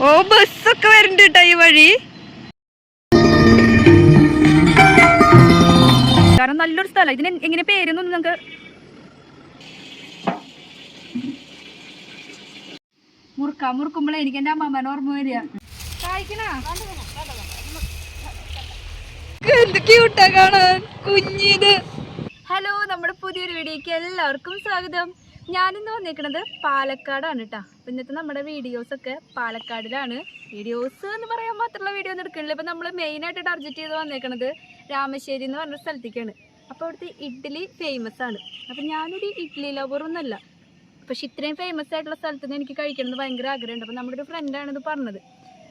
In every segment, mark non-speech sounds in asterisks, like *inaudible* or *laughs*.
ഓ ബസ്സൊക്കെ വരുന്നുണ്ട് കേട്ടോ ഈ വഴി. കാരണം നല്ലൊരു സ്ഥലം. ഇതിന് എങ്ങനെ പേരൊന്നും നമുക്ക് മുറുക്കാൻ മുറുക്കുമ്പോഴേ എനിക്ക് എന്റെ അമ്മമ്മേനെ ഓർമ്മ വരിക. കായ്ക്കണ? എന്ത് ക്യൂട്ടാ കാണാൻ. കുഞ്ഞിത്. ഹലോ നമ്മുടെ പുതിയൊരു വീഡിയോക്ക് എല്ലാവർക്കും സ്വാഗതം. ഞാനിന്ന് വന്നിരിക്കുന്നത് പാലക്കാടാണ് കേട്ടോ അപ്പം ഇന്നത്തെ നമ്മുടെ വീഡിയോസ് ഒക്കെ പാലക്കാടിലാണ്. വീഡിയോസ് എന്ന് പറയാൻ മാത്രമുള്ള വീഡിയോ ഒന്നും എടുക്കണില്ല. ഇപ്പം നമ്മൾ മെയിനായിട്ട് ടാർജറ്റ് ചെയ്ത് വന്നേക്കണത് രാമശ്ശേരി എന്ന് പറഞ്ഞ സ്ഥലത്തേക്കാണ്. അപ്പോൾ അവിടുത്തെ ഇഡ്ഡലി ഫേമസ് ആണ്. അപ്പം ഞാനൊരു ഇഡ്ഡലി ലവറൊന്നുമല്ല പക്ഷെ ഇത്രയും ഫേമസ് ആയിട്ടുള്ള സ്ഥലത്ത് നിന്ന് എനിക്ക് കഴിക്കണമെന്ന് ഭയങ്കര ആഗ്രഹമുണ്ട്. അപ്പോൾ നമ്മുടെ ഒരു ഫ്രണ്ടാണ് ഇത് പറഞ്ഞത്.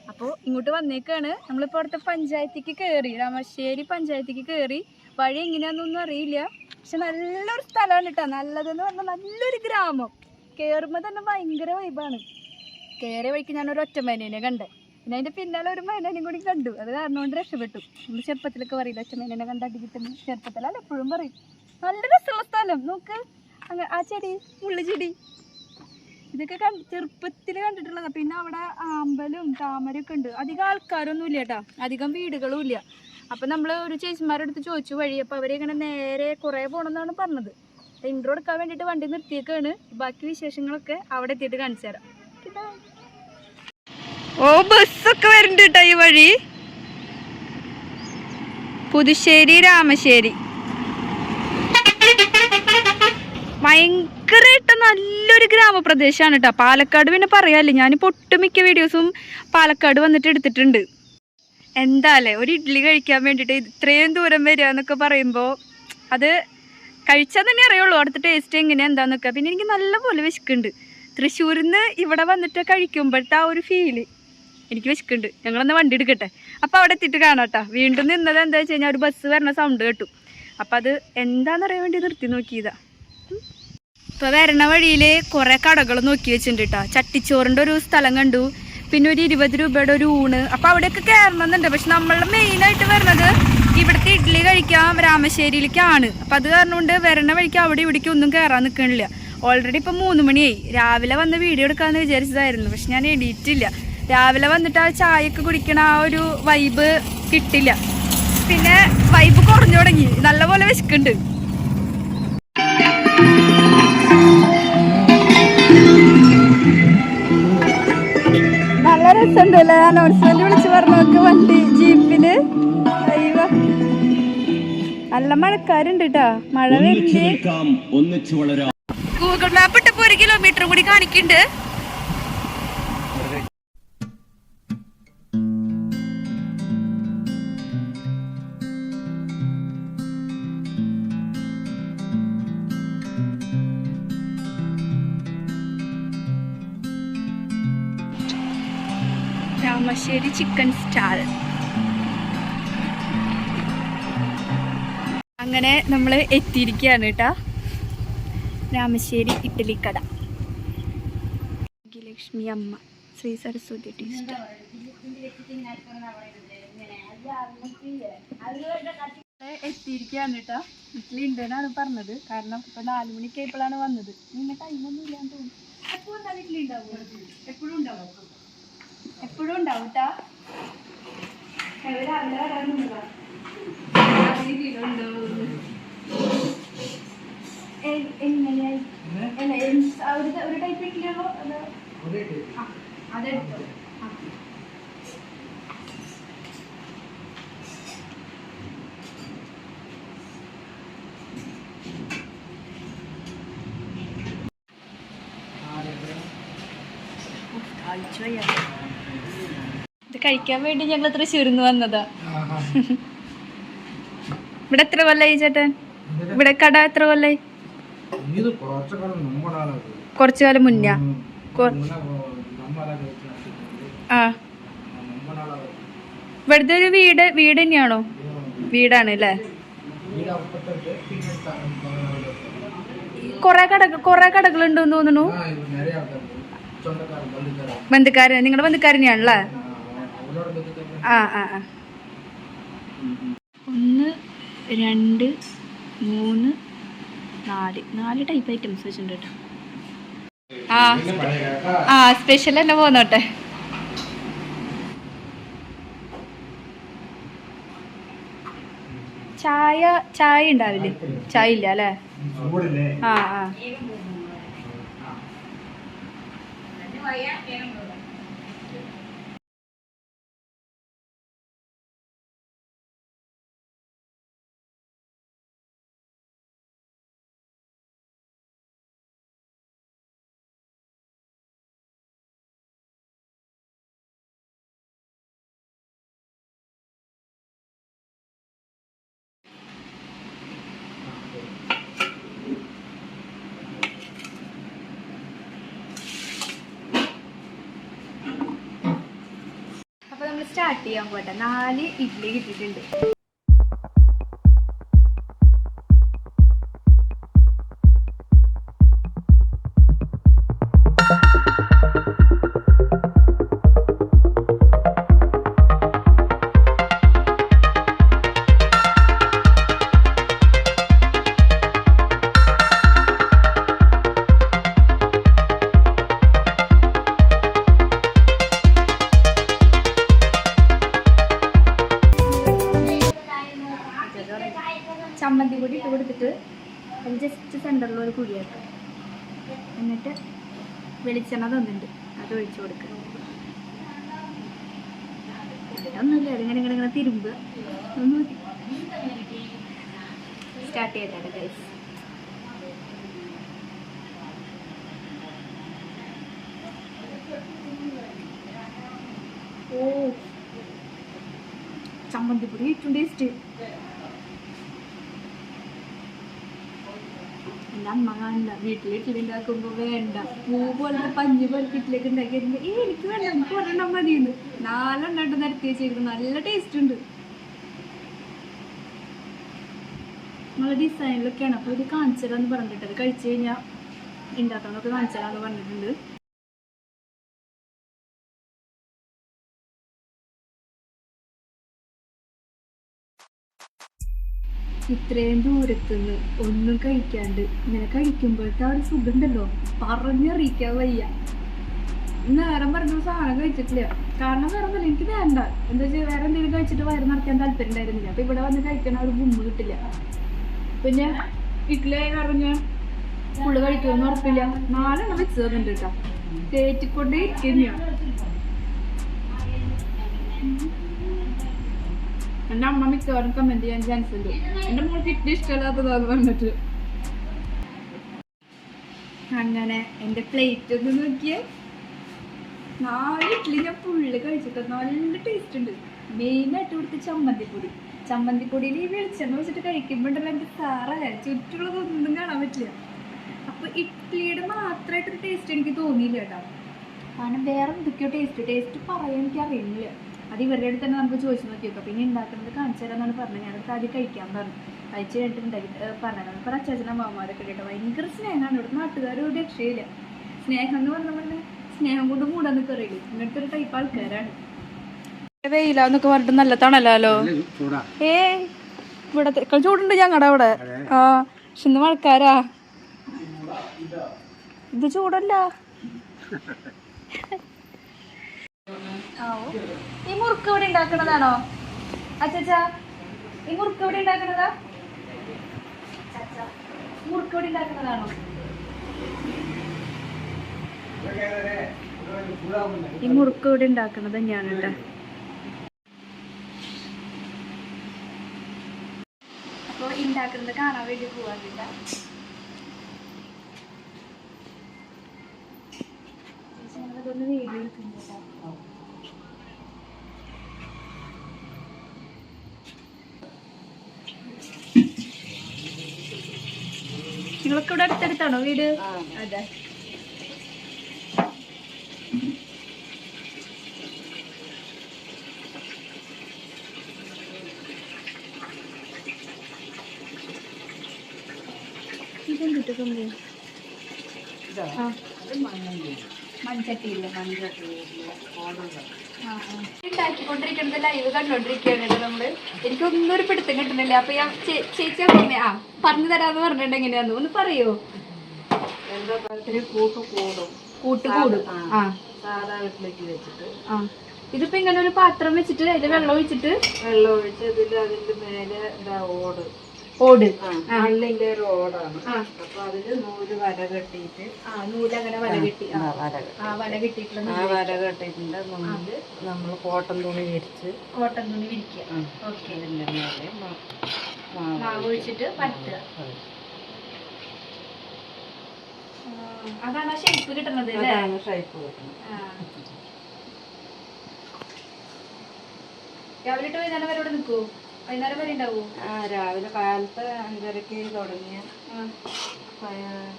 അപ്പോൾ ഇങ്ങോട്ട് വന്നേക്കാണ്. നമ്മളിപ്പോൾ അവിടുത്തെ പഞ്ചായത്തേക്ക് കയറി രാമശ്ശേരി പഞ്ചായത്തേക്ക് കയറി. വഴി എങ്ങനെയാണെന്നൊന്നും അറിയില്ല. പക്ഷെ നല്ലൊരു സ്ഥലമാണ് കേട്ടോ. നല്ലതെന്ന് പറഞ്ഞാൽ നല്ലൊരു ഗ്രാമം. കയറുമ്പോൾ തന്നെ ഭയങ്കര വൈബാണ് കയറിയ വഴിക്ക് ഞാനൊരു ഒറ്റമേനേനെ കണ്ടേ. പിന്നെ അതിന്റെ പിന്നാലെ ഒരു മേനേനും കൂടി കണ്ടു. അത് കാരണം കൊണ്ട് രക്ഷപ്പെട്ടു. നമ്മൾ ചെറുപ്പത്തിലൊക്കെ പറയില്ല ഒറ്റമേനേനെ കണ്ട് അടിക്കിട്ടും ചെറുപ്പത്തിലല്ല എപ്പോഴും പറയും. നല്ല രസമുള്ള സ്ഥലം. നോക്ക്. അങ്ങ് ആ ചെടി മുള്ളുചെടി ഇതൊക്കെ കണ്ട് ചെറുപ്പത്തിൽ കണ്ടിട്ടുള്ളതാണ് പിന്നെ അവിടെ ആമ്പലും താമരയൊക്കെ ഉണ്ട്. അധികം ആൾക്കാരൊന്നും ഇല്ല കേട്ടാ. അധികം വീടുകളും ഇല്ല അപ്പം നമ്മൾ ഒരു ചേച്ചിമാരുടെ അടുത്ത് ചോദിച്ചു വഴി അപ്പോൾ അവരിങ്ങനെ നേരെ കുറേ പോണെന്നാണ് പറഞ്ഞത്. ഇൻട്രോ എടുക്കാൻ വേണ്ടിയിട്ട് വണ്ടി നിർത്തിയേക്കാണ്. ബാക്കി വിശേഷങ്ങളൊക്കെ അവിടെ എത്തിയിട്ട് കാണിച്ചു തരാം. ഓ ബസ്സൊക്കെ കേട്ടോ ഈ വഴി. പുതുശ്ശേരി രാമശ്ശേരി. ഭയങ്കരമായിട്ട് നല്ലൊരു ഗ്രാമപ്രദേശമാണ് കേട്ടോ പാലക്കാട് പിന്നെ പറയാല്ലേ ഞാനിപ്പോൾ ഒട്ടുമിക്ക വീഡിയോസും പാലക്കാട് വന്നിട്ട് എടുത്തിട്ടുണ്ട്. എന്താല്ലേ ഒരു ഇഡ്ഡലി കഴിക്കാൻ വേണ്ടിയിട്ട് ഇത്രയും ദൂരം വരിക എന്നൊക്കെ പറയുമ്പോൾ അത് കഴിച്ചാൽ തന്നെ അറിയുള്ളൂ. അവിടുത്തെ ടേസ്റ്റ് എങ്ങനെയാണ് എന്താണെന്നൊക്കെ പിന്നെ എനിക്ക് നല്ലപോലെ വിശക്കുന്നുണ്ട്. തൃശ്ശൂരിൽ നിന്ന് ഇവിടെ വന്നിട്ട് കഴിക്കുമ്പോഴത്തെ ആ ഒരു ഫീൽ എനിക്ക് വിശക്കുന്നുണ്ട്. ഞങ്ങളൊന്ന് വണ്ടി എടുക്കട്ടെ. അപ്പോൾ അവിടെ എത്തിയിട്ട് കാണാം കേട്ടോ വീണ്ടും നിന്നത് എന്താ വെച്ച് കഴിഞ്ഞാൽ ഒരു ബസ് വരണ സൗണ്ട് കേട്ടു. അപ്പം അത് എന്താണെന്നറിയാൻ വേണ്ടി നിർത്തി നോക്കിയതാ. ഇപ്പോൾ വരണ വഴിയിൽ കുറേ കടകൾ നോക്കി വെച്ചിട്ടുണ്ട് കേട്ടോ ചട്ടിച്ചോറിന്റെ ഒരു സ്ഥലം കണ്ടു. പിന്നെ ഒരു ഇരുപത് രൂപയുടെ ഒരു ഊണ്. അപ്പൊ അവിടെയൊക്കെ കയറണമെന്നുണ്ട് പക്ഷെ നമ്മളുടെ മെയിൻ ആയിട്ട് വരുന്നത് ഇവിടുത്തെ ഇഡ്ഡലി കഴിക്കാൻ രാമശ്ശേരിയിലേക്കാണ്. അപ്പൊ അത് കാരണം കൊണ്ട് വരണ വഴിക്ക് അവിടെ ഇവിടേക്ക് ഒന്നും കയറാൻ നിൽക്കണില്ല. ഓൾറെഡി ഇപ്പൊ മൂന്ന് മണിയായി. രാവിലെ വന്ന് വീഡിയോ എടുക്കാന്ന് വിചാരിച്ചതായിരുന്നു. പക്ഷെ ഞാൻ എഡിറ്റില്ല രാവിലെ വന്നിട്ട് ആ ചായയൊക്കെ കുടിക്കണ ആ ഒരു വൈബ് കിട്ടില്ല. പിന്നെ വൈബ് കുറഞ്ഞു തുടങ്ങി. നല്ലപോലെ വിശക്കുന്നുണ്ട്. രസമുണ്ടല്ലേ അനൗൺസ്മെന്റ് വിളിച്ച് നോക്ക് വണ്ടി ജീപ്പിൽ അയ്യോ. നല്ല മഴക്കാരുണ്ട് കേട്ടോ മഴ ഒന്നിച്ചു വരുന്നേ. നിൽക്കാം ഒന്നിച്ചു ഗൂഗിൾ മാപ്പ് ഇട്ടപ്പോ ഒരു കിലോമീറ്റർ കൂടി കാണിക്കുന്നുണ്ട് രാമശ്ശേരി ചിക്കൻ സ്റ്റാൾ. അങ്ങനെ നമ്മൾ എത്തിയിരിക്കുകയാണ് കേട്ടാ. രാമശ്ശേരി ഇഡ്ഡലി കട. ലക്ഷ്മി അമ്മ ശ്രീ സരസ്വതി ടീസ്റ്റ് എത്തിയിരിക്കുകയാണ് കേട്ടോ. ഇഡ്ഡലി ഉണ്ടെന്നാണ് പറഞ്ഞത്. കാരണം ഇപ്പൊ നാല് മണിക്ക് ആയപ്പോഴാണ് വന്നത്. പിന്നെ ടൈമൊന്നും ഇല്ലാന്ന് തോന്നുന്നു. എപ്പോഴും ഇഡ്ഡലി ഉണ്ടാവും എപ്പോഴും ഉണ്ടാവും എപ്പോഴും ഉണ്ടാവും കേട്ടാ ഒരു ടൈപ്പ് ആ, അതെടുത്തോ. ആ. ഉഫ്, കാഴ്ച വയ്യ. ഇത് കഴിക്കാൻ വേണ്ടി ഞങ്ങൾ തൃശ്ശൂർന്ന് വന്നതാ. *laughs* ഇവിടെ എത്ര കൊല്ലായി ചേട്ടൻ? ഇവിടെ കട എത്ര കൊല്ലായി? കൊറച്ചു കാലം മുന്നേ? ഇവിടുത്തെ ഒരു വീട് വീട് തന്നെയാണോ? വീടാണ് അല്ലേ? കൊറേ കട കൊറേ കടകളുണ്ടെന്ന് തോന്നുന്നു. ബന്ധുക്കാരൻ നിങ്ങളുടെ ബന്ധുക്കാരനെയാണല്ലേ ആ ആ ഒന്ന് രണ്ട് മൂന്ന് നാല്. നാല് ടൈപ്പ് ഐറ്റംസ് വെച്ചിട്ടുണ്ട് ആ ആ സ്പെഷ്യൽ തന്നെ പോന്നോട്ടെ. ചായ ചായ ഉണ്ടാവില്ലേ? ചായ ഇല്ല അല്ലേ? ആ ആ. സ്റ്റാർട്ട് ചെയ്യാൻ പോട്ടെ. നാല് ഇഡ്ഡലി കിട്ടിയിട്ടുണ്ട്. അത് ജസ്റ്റ് സെന്ററിൽ ഒരു കുഴിയാക്കുക എന്നിട്ട് വെളിച്ചെണ്ണ തന്നിട്ടുണ്ട്. അത് ഒഴിച്ചു കൊടുക്കുക ഒന്നുമില്ല ഇങ്ങനെ ഇങ്ങനെ ഇങ്ങനെ തിരുമ്പുക സ്റ്റാർട്ട് ചെയ്തേട്ടെ ഗൈസ് ഓ ചമ്മന്തിപ്പൊടി ഏറ്റവും ടേസ്റ്റ് എന്റെ അമ്മ കാണണ്ട വീട്ടിൽ ഇഡ്ഡലി വേണ്ട. പൂ പോലത്തെ പഞ്ഞി പോലത്തെ ഇഡ്ഡലിയൊക്കെ ഉണ്ടാക്കി തരുമ്പോൾ ഏ എനിക്ക് വേണ്ട എനിക്ക് ഒരെണ്ണം മതിയെന്ന്. നാലെണ്ണം ഇട്ട് നിരത്തി വെച്ചിരിക്കുന്നു നല്ല ടേസ്റ്റ് ഉണ്ട്. നല്ല ഡിസൈനിലൊക്കെയാണ് അപ്പോൾ ഇത് കാണിച്ചതാന്ന് പറഞ്ഞിട്ട് അത് കഴിച്ചു കഴിഞ്ഞാൽ ഉണ്ടാക്കാനൊക്കെ കാണിച്ചതാന്ന് പറഞ്ഞിട്ടുണ്ട്. ഇത്രയും ദൂരത്തുനിന്ന് ഒന്നും കഴിക്കാണ്ട് ഇങ്ങനെ കഴിക്കുമ്പോഴത്തെ അവിടെ സുഖമുണ്ടല്ലോ. പറഞ്ഞറിയിക്കാൻ വയ്യ. നേരം പറഞ്ഞ സാധനം കഴിച്ചിട്ടില്ല. കാരണം വേറെ എനിക്ക് വേണ്ട. എന്താ വെച്ചാൽ വേറെ എന്തെങ്കിലും കഴിച്ചിട്ട് വയറ് നിറയ്ക്കാൻ താല്പര്യം ഉണ്ടായിരുന്നില്ല. അപ്പൊ ഇവിടെ വന്ന് കഴിക്കണ ഒരു ബുമ്മ കിട്ടില്ല. പിന്നെ വീട്ടിലായി പറഞ്ഞ? ഫുള്ള് കഴിക്കുമെന്ന് ഉറപ്പില്ല. നാലെണ്ണം വെച്ച് തന്നിട്ടുണ്ട് കേട്ടോ. കയറ്റിക്കൊണ്ടേ ഇരിക്കുന്ന എന്റെ അമ്മ മിക്കവാറും കമന്റ് ചെയ്യാൻ ചാൻസ് ഉണ്ട്. എന്റെ മോൾക്ക് പറഞ്ഞിട്ട്. അങ്ങനെ എന്റെ പ്ലേറ്റ് ഒന്ന് നോക്കിയേ. നാല് ഇഡ്ഡലി ഞാൻ ഫുള്ള് കഴിച്ചിട്ട് നല്ല ടേസ്റ്റ് ഉണ്ട്. മെയിനായിട്ട് ഇവിടുത്തെ ചമ്മന്തിപ്പൊടി. ചമ്മന്തിപ്പൊടിയിൽ ഈ വെളിച്ചെണ്ണ വെച്ചിട്ട് കഴിക്കുമ്പോണ്ടല്ലോ എന്റെ സാറേ ചുറ്റുള്ളതൊന്നും കാണാൻ പറ്റില്ല. അപ്പോൾ ഇഡ്ഡലിയുടെ മാത്രമായിട്ടൊരു ടേസ്റ്റ് എനിക്ക് തോന്നിയില്ല കേട്ടോ. കാരണം വേറെ എന്തൊക്കെയോ ടേസ്റ്റ് ടേസ്റ്റ് പറയാൻ എനിക്ക് അറിയുന്നില്ല അത് ഇവരുടെ അടുത്ത് തന്നെ നമുക്ക് ചോദിച്ചു നോക്കി പിന്നെ ഉണ്ടാക്കുന്നത് കാണിച്ചു തരാമെന്നാണ് പറഞ്ഞത്. ഞാനടുത്ത് ആദ്യം കഴിക്കാൻ പറഞ്ഞു. കഴിച്ച് കഴിഞ്ഞിട്ട് ഉണ്ടാക്കി പറഞ്ഞത് അപ്പോൾ അച്ചാച്ചനും മാമാരൊക്കെ കേട്ടോ. ഭയങ്കര സ്നേഹമാണ് ഇവിടെ നാട്ടുകാരും ഒരു രക്ഷയില്ല. സ്നേഹം എന്ന് പറഞ്ഞ പോലെ സ്നേഹം കൊണ്ട് മൂടാൻ നിൽക്കറിയില്ല ഇങ്ങനത്തെ ഒരു ടൈപ്പ് ആൾക്കാരാണ്. വെയിലാന്നൊക്കെ പറഞ്ഞിട്ട് നല്ല തണലാലോ ഏ ഇവിടെ ചൂടുണ്ട് ഞങ്ങളുടെ അവിടെ. ആ പക്ഷെ ഇന്ന് മഴക്കാരാ. ഇത് ചൂടല്ല. *laughs* ഈ മുറുക്ക് ഇവിടെ ഉണ്ടാക്കണതാണോ? അച്ചാ ഈ മുറുക്ക് ഇവിടെ ഉണ്ടാക്കണതാ? മുറുക്ക് ഇവിടെ ഉണ്ടാക്കണതാണോ? ഈ മുറുക്ക് ഇവിടെ ഉണ്ടാക്കണത് ഞാൻ കേട്ടോ അപ്പൊ ഉണ്ടാക്കുന്നത് കാണാൻ വേണ്ടി പോവാൻ കേട്ടാ വീട്ടിൽ ഞങ്ങളതൊന്ന് നിങ്ങളൊക്കെ ഇവിടെ അടുത്തടുത്താണോ വീട്? അതെ. ഇതെന്തിട്ട് കൊണ്ടേ ആ. മൺചട്ടിയില്ലേ ഉണ്ടാക്കിക്കൊണ്ടിരിക്കുന്നത് ലൈവ് കണ്ടോണ്ടിരിക്കുകയാണ് കേട്ടോ നമ്മൾ. എനിക്കൊന്നും ഒരു പിടുത്തം കിട്ടുന്നില്ല. അപ്പൊ ഞാൻ ചേച്ചിയാ ചേച്ചി അമ്മ ആ പറഞ്ഞു തരാന്ന് പറഞ്ഞിട്ടുണ്ട് എങ്ങനെയാന്ന്. ഒന്ന് പറയോ? കൂട്ട് കൂടും. ആ സാധാ വീട്ടിലേക്ക് വെച്ചിട്ട്. ആ. ഇതിപ്പോ ഇങ്ങനെ ഒരു പാത്രം വെച്ചിട്ട് അതിൽ വെള്ളം ഒഴിച്ചിട്ട്? വെള്ളം ഒഴിച്ച് ഇതിൽ അതിന്റെ മേലെ ഓട്. ഓട്. മണ്ണിന്റെ ഒരു ഓടാണ്. അപ്പൊ അതിൽ നൂൽ വര കെട്ടിയിട്ട് ആ നൂലങ്ങനെ കെട്ടി ആ, വര കെട്ടി. ആ വല കെട്ടിയിട്ടുള്ള ആ വര കെട്ടിയിട്ടുണ്ട്. നൂൽ നമ്മൾ കോട്ടൺ തുണി വിരിച്ച്. കോട്ടൺ തുണി വിരിക്കുക. ഓക്കെ. അതിന്റെ മേലെ മാവ് മാവ് ഒഴിച്ചിട്ട് പരത്തുക. അതാണ് ഷേപ്പ് കിട്ടുന്നത് അല്ലേ? അതാണ് ഷേപ്പ് കിട്ടുന്നത്. ആ. രാവിലെ തൊട്ട് വൈകുന്നേരം വരെ ഇവിടെ നിൽക്കൂ വൈകുന്നേരം വരെ ഉണ്ടാവും? ആ രാവിലെ കാലത്ത് അഞ്ചരക്ക് തുടങ്ങിയ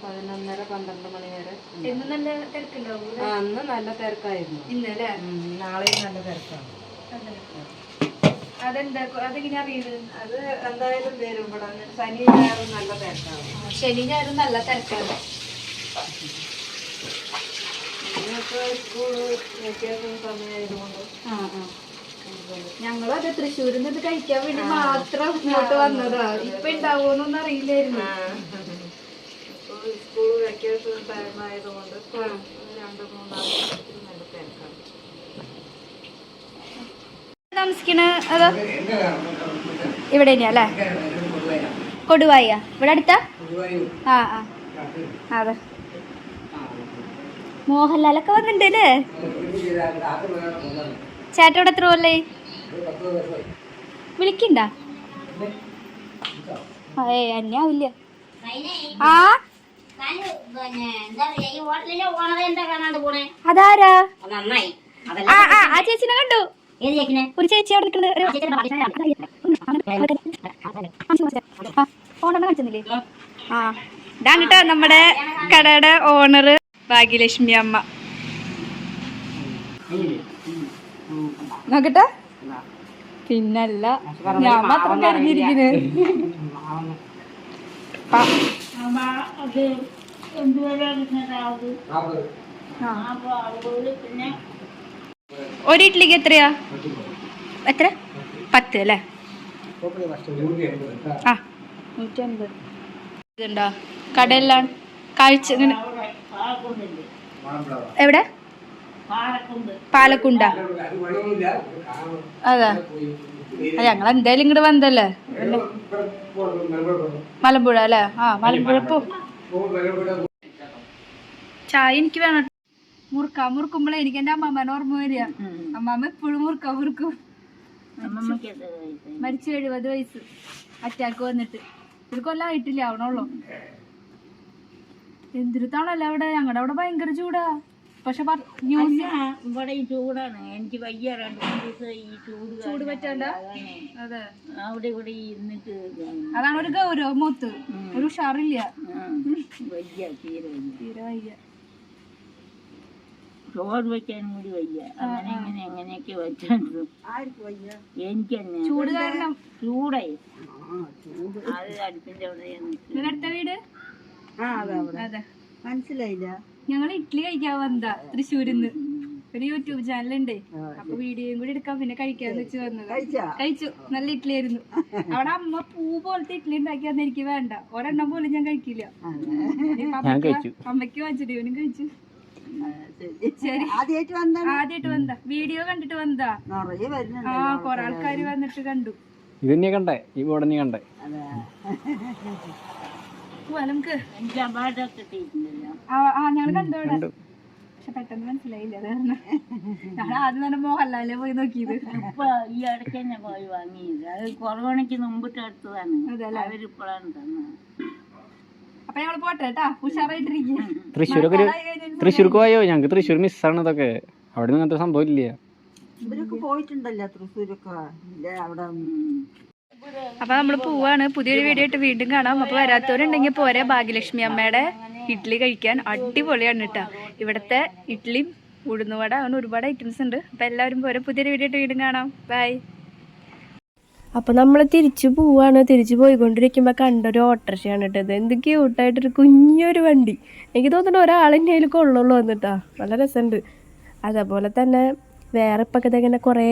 പതിനൊന്നര പന്ത്രണ്ട് മണി വരെ. ഇന്ന് നല്ല തിരക്കുണ്ടാവും? ആ, അന്ന് നല്ല തിരക്കായിരുന്നു. ഇന്ന് അല്ലേ ഉം, നാളെയും നല്ല തിരക്കാണ്. അതെ. അതെന്താ? അതെങ്ങനെയാ അറിയുന്നത് അത് എന്തായാലും വരും. ഇവിടെ ശനി ഞായറും നല്ല തിരക്കാണ്. ശനി ഞായറും നല്ല തിരക്കാണ്. സ്കൂൾ വെക്കേഷൻ സമയമായതുകൊണ്ട് ആ ആ. ഞങ്ങളും അതെ തൃശ്ശൂരിൽ നിന്ന് ഇത് കഴിക്കാൻ വേണ്ടി മാത്രം ഇങ്ങോട്ട് വന്നതാ. ഇപ്പൊ ഉണ്ടാവുമെന്നൊന്നും അറിയില്ലായിരുന്നു. സ്കൂൾ വെക്കേഷൻ ടൈം ആയതുകൊണ്ട് രണ്ട് മൂന്നാൽ നല്ല തിരക്കാണ്. താമസിക്കണ? അതോ? ഇവിടെ അല്ലേ? കൊടുവായ ഇവിടെ അടുത്താ? ആ ആ. അതെ. മോഹൻലാലൊക്കെ വന്നിട്ടുണ്ട് അല്ലേ? ചേട്ടൻ ഇവിടെ എത്ര കൊല്ലേ വിളിക്കണ്ട? ഏ അന്യാവില്ല ആ? അതാരാ? ആ ആ ചേച്ചിനെ കണ്ടു. ഒരു ചേച്ചി അവിടെ ആ ഇതാണ് കേട്ടോ നമ്മുടെ കടയുടെ ഓണർ ഭാഗ്യലക്ഷ്മി അമ്മ. നോക്കട്ടെ. പിന്നല്ല ഞാൻ മാത്രം കരഞ്ഞിരിക്കുന്നു. ഒരു ഇഡ്ലിക്ക് എത്രയാ? എത്ര? പത്ത് അല്ലേ? ആ. നൂറ്റി അൻപത്. ഇതുണ്ടോ? കടയെല്ലാം കാഴ്ച എവിടെ? പാലക്കുണ്ട. അതെ. ഞങ്ങൾ എന്തായാലും ഇങ്ങോട്ട് വന്നല്ലേ? മലമ്പുഴ. അല്ലേ? ആ മലമ്പുഴ പോ. ചായ എനിക്ക് വേണം മുറുക്കാൻ മുറുക്കുമ്പോഴേ എനിക്ക് എന്റെ അമ്മമ്മേനെ ഓർമ്മ വരിക. അമ്മമ്മ എപ്പോഴും മുറുക്ക മുറുക്കും. മരിച്ചു എഴുപത് വയസ്സ്. അറ്റാക്ക് വന്നിട്ട്. ഒരു കൊല്ലം ആയിട്ടില്ല ആവണുള്ളൂ എന്തൊരു തണല്ല അവിടെ. ഞങ്ങളുടെ അവിടെ ഭയങ്കര ചൂടാ. പക്ഷെ ഇവിടെ ഈ ചൂടാണ്. എനിക്ക് വയ്യ രണ്ടു മൂന്ന് ദിവസം ഈ ചൂട് ചൂട് പറ്റാണ്ട? അതാണ്. അതെ. അവിടെ ഇവിടെ ഇരുന്നിട്ട് അതാണ് ഒരു ഗൗരവ മൂത്ത്. ഒരു ഉഷാറില്ല. ആ, വയ്യ തീരെ വയ്യ. തീരെ വയ്യ. ചോറ് വെക്കാനും കൂടി വയ്യ. അങ്ങനെ ഇങ്ങനെ എങ്ങനെയൊക്കെ വെച്ചോണ്ട് എനിക്ക് തന്നെ ചൂട് കാരണം. ചൂടായി അത് അടുപ്പിന്റെ അവിടെ അടുത്ത വീട്? അതെ. മനസ്സിലായില്ല. ഞങ്ങൾ ഇഡ്ഡലി കഴിക്കാൻ വന്നതാ തൃശ്ശൂരിന്ന്. ഒരു യൂട്യൂബ് ചാനലുണ്ട്. അപ്പൊ വീഡിയോയും കൂടി എടുക്കാം. പിന്നെ കഴിക്കാന്ന് വെച്ച് വന്നത്. കഴിച്ചു? നല്ല ഇഡ്ഡലി ആയിരുന്നു *laughs* അവിടെ അമ്മ പൂ പോലത്തെ ഇഡ്ഡലി ഉണ്ടാക്കിയാന്ന് എനിക്ക് വേണ്ട. ഒരെണ്ണം പോലും ഞാൻ കഴിക്കില്ല. അമ്മയ്ക്ക് അമ്മയ്ക്ക് വാങ്ങിച്ചിട്ട് ഇവനും കഴിച്ചു. ശരി. ആദ്യമായിട്ട് വന്ന വീഡിയോ കണ്ടിട്ട് വന്നതാ. ആ കൊറേ ആൾക്കാര് വന്നിട്ട് കണ്ടു. ഇത് കണ്ടേ? ഈ ബോർഡ് കണ്ടേ. നമുക്ക്. ആ ഞങ്ങൾ പക്ഷെ പെട്ടെന്ന് മനസ്സിലായില്ല ഞാൻ ആദ്യം തന്നെ മോഹൻലാലിനെ പോയി നോക്കിയത്. ഇപ്പൊ ഈ ഇടയ്ക്ക് തന്നെ പോയി വാങ്ങിയത്. അത് കൊറോണയ്ക്ക് മുമ്പിട്ട് എടുത്തതാണ് അതല്ലേ? അവരിപ്പോഴാണ് തന്നത്. അപ്പൊ ഞങ്ങൾ പോട്ടെ കേട്ടാ. ഉഷാറായിട്ടിരിക്കും. തൃശ്ശൂരൊക്കെ ഒരു തൃശ്ശൂർക്ക് പോയോ? ഞങ്ങക്ക് തൃശ്ശൂർ മിസ്സാണ് ഇതൊക്കെ. അവിടെ നിന്ന് അങ്ങനത്തെ സംഭവം ഇല്ല. ഇവരൊക്കെ പോയിട്ടുണ്ടല്ലോ തൃശ്ശൂരൊക്കെ? ഇല്ല അവിടെ അപ്പൊ നമ്മൾ പോവാണ്. പുതിയൊരു വീഡിയോ ആയിട്ട് വീണ്ടും കാണാം. അപ്പൊ വരാത്തവരുണ്ടെങ്കിൽ പോരെ ഭാഗ്യലക്ഷ്മി അമ്മയുടെ. ഇഡ്ഡലി കഴിക്കാൻ അടിപൊളിയാണ് കേട്ടോ ഇവിടുത്തെ ഇഡ്ഡലിയും ഉഴുന്നുവട അങ്ങനെ ഒരുപാട് ഐറ്റംസ് ഉണ്ട്. അപ്പൊ എല്ലാവരും പോരെ. പുതിയൊരു വീഡിയോ ആയിട്ട് വീണ്ടും കാണാം. ബൈ അപ്പോൾ നമ്മൾ തിരിച്ചു പോവാണ്. തിരിച്ചു പോയിക്കൊണ്ടിരിക്കുമ്പോൾ കണ്ടൊരു ഓട്ടോറിക്ഷയാണ് കേട്ടത് എന്ത് ക്യൂട്ടായിട്ടൊരു കുഞ്ഞൊരു വണ്ടി. എനിക്ക് തോന്നുന്നു ഒരാളിന്റെ അതിൽ കൊള്ളുള്ളൂ വന്നിട്ടാ നല്ല രസമുണ്ട് അതേപോലെ തന്നെ വേറെ ഇപ്പൊക്കെ ഇങ്ങനെ കുറേ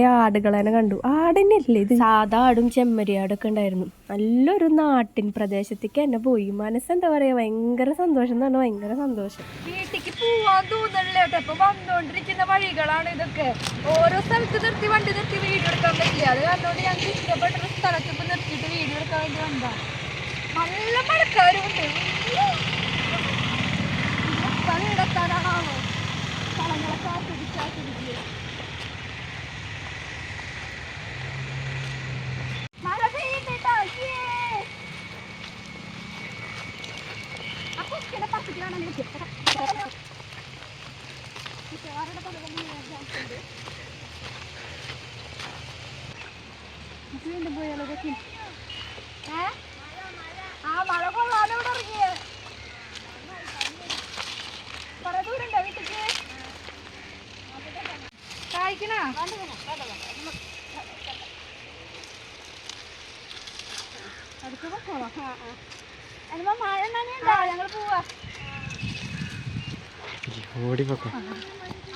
തന്നെ കണ്ടു. ആടന്നെ അല്ലേ ഇത്? സാധാ ആടും ചെമ്മരിയാടൊക്കെ ഉണ്ടായിരുന്നു. നല്ലൊരു നാട്ടിൻ പ്രദേശത്തേക്ക് എന്നെ പോയി. മനസ്സെന്താ പറയാ? ഭയങ്കര സന്തോഷം എന്ന് പറഞ്ഞാൽ ഭയങ്കര സന്തോഷം. വീട്ടിക്ക് പോവാൻ തോന്നണില്ല കേട്ടോ. ഇപ്പൊ വന്നോണ്ടിരിക്കുന്ന വഴികളാണ് ഇതൊക്കെ. ഓരോ സ്ഥലത്ത് നിർത്തി വണ്ടി നിർത്തി വീഡിയോ എടുക്കാൻ പറ്റില്ല. അത് കാരണം ഞങ്ങൾക്ക് ഇഷ്ടപ്പെട്ട ഒരു സ്ഥലത്ത് ഇപ്പൊ നിർത്തിയിട്ട് വീഡിയോ എടുക്കാൻ വേണ്ടി വന്നതാണ് നല്ല മഴക്കാരുണ്ട് വീടെത്താനാണോ സ്ഥലങ്ങളൊക്കെ ആസ്വദിച്ച് ആസ്വദിച്ച് മഴ പെയ്യുന്നുണ്ടോ Yay! ആ കുട്ടിയുടെ പക്കത്തിലാണ് നിൽക്കുന്നത് മിക്കവാറും പകരം ചാൻസ് ഉണ്ട് നമുക്ക് ഏ? ആ മഴ കൊള്ളാതെ ഇവിടെ ഇറങ്ങിയേ. കൊറേ ദൂരണ്ടോ വീട്ടിക്ക്? കായ്ക്കണ? അടുത്ത് പൊക്കോളാം ആ ആ. അതിപ്പോ മഴ നനയുണ്ടോ ഞങ്ങൾ പോവാ.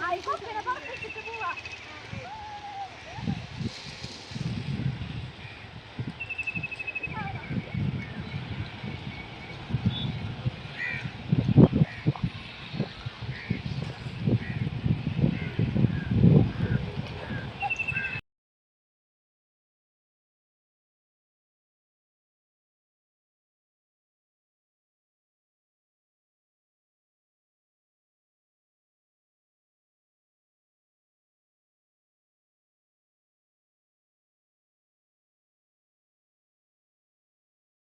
ആയിക്കോട്ടെ പുറത്തേക്ക് പോവാ